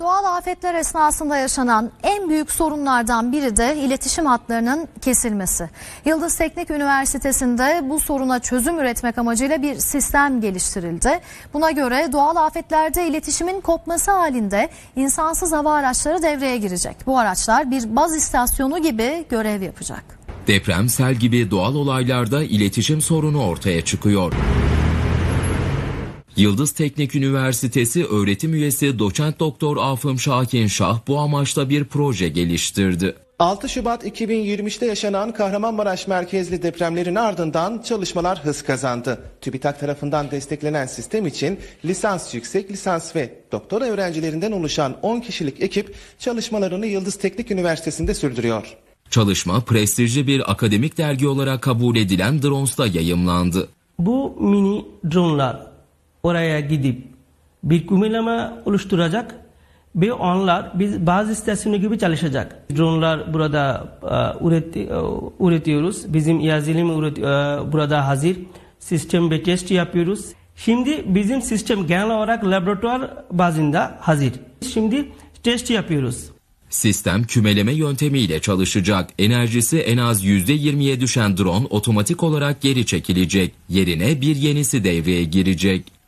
Doğal afetler esnasında yaşanan en büyük sorunlardan biri de iletişim hatlarının kesilmesi. Yıldız Teknik Üniversitesi'nde bu soruna çözüm üretmek amacıyla bir sistem geliştirildi. Buna göre doğal afetlerde iletişimin kopması halinde insansız hava araçları devreye girecek. Bu araçlar bir baz istasyonu gibi görev yapacak. Deprem, sel gibi doğal olaylarda iletişim sorunu ortaya çıkıyor. Yıldız Teknik Üniversitesi öğretim üyesi doçent doktor Afım Şahin Şah bu amaçla bir proje geliştirdi. 6 Şubat 2023'te yaşanan Kahramanmaraş merkezli depremlerin ardından çalışmalar hız kazandı. TÜBİTAK tarafından desteklenen sistem için lisans, yüksek lisans ve doktora öğrencilerinden oluşan 10 kişilik ekip çalışmalarını Yıldız Teknik Üniversitesi'nde sürdürüyor. Çalışma prestijli bir akademik dergi olarak kabul edilen Drones'ta yayımlandı. Bu mini dronlar oraya gidip bir kumelama oluşturacak ve onlar biz bazı istasyonu gibi çalışacak. Dronlar burada e, üretiyoruz. Bizim yazılım üret- e, burada hazır. Sistem ve test yapıyoruz. Şimdi bizim sistem genel olarak laboratuvar bazında hazır. Şimdi test yapıyoruz. Sistem kümeleme yöntemiyle çalışacak. Enerjisi en az %20'ye düşen drone otomatik olarak geri çekilecek. Yerine bir yenisi devreye girecek.